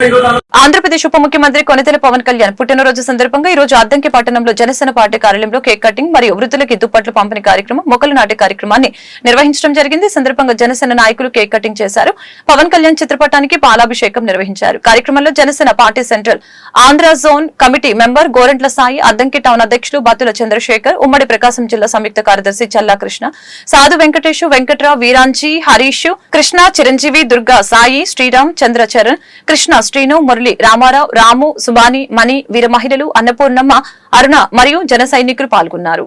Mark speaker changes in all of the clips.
Speaker 1: ఆంధ్రప్రదేశ్ ఉప ముఖ్యమంత్రి కొనితెల పవన్ కళ్యాణ్ పుట్టినరోజు సందర్భంగా ఈ రోజు అద్దంకి పట్టణంలో జనసేన పార్టీ కార్యాలయంలో కేక్ కటింగ్ మరియు వృద్ధులకి దుప్పట్లు పంపిణీ కార్యక్రమం మొక్కలు నాటే కార్యక్రమాన్ని నిర్వహించడం జరిగింది. సందర్భంగా జనసేన నాయకులు కేక్ కటింగ్ చేశారు. పవన్ కళ్యాణ్ చిత్రపటానికి పాలాభిషేకం నిర్వహించారు. కార్యక్రమంలో Janasena party central Andhra zone committee member Gorantla Sai Addanki town అధ్యక్షులు బత్తుల చంద్రశేఖర్ ఉమ్మడి ప్రకాశం జిల్లా సంయుక్త కార్యదర్శి చల్లా కృష్ణ సాధు వెంకటేష్ వెంకట్రావు వీరాంజీ హరీష్ కృష్ణ చిరంజీవి దుర్గా సాయి శ్రీరామ్ చంద్రచరణ్ కృష్ణ శ్రీను మురళి రామారావు రాము సుబాని మణి వీర మహిళలు అన్నపూర్ణమ్మ అరుణ మరియు జన సైనికులు పాల్గొన్నారు.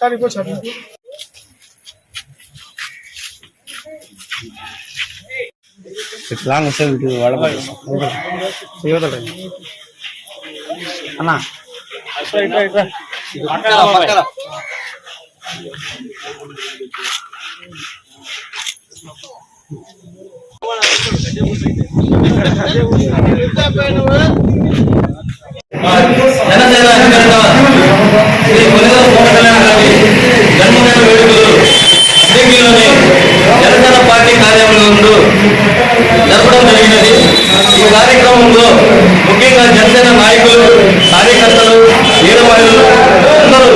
Speaker 2: ఉన్నాయి
Speaker 3: లాంగ్ వస్తే వీటి వాడబడి అన్నా.
Speaker 4: కొనిదల పవన్ కార్యక్రమంలో ముఖ్యంగా జనసేన నాయకులు కార్యకర్తలు వీర అందరూ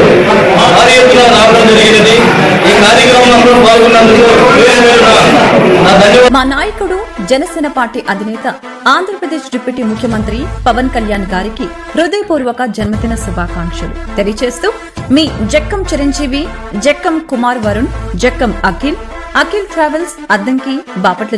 Speaker 4: భారీ ఎత్తున రావడం జరిగినది. ఈ కార్యక్రమంలో పాల్గొన్నందుకు
Speaker 5: మా నాయకుడు జనసేన పార్టీ అధినేత ఆంధ్రప్రదేశ్ డిప్యూటీ ముఖ్యమంత్రి పవన్ కళ్యాణ్ గారికి హృదయపూర్వక జన్మదిన శుభాకాంక్షలు తెలియజేస్తూ మీ జక్కం చిరంజీవి జక్కం కుమార్ వరుణ్ జక్కం అఖిల్ అఖిల్ ట్రావెల్స్ అద్దంకి బాపట్ల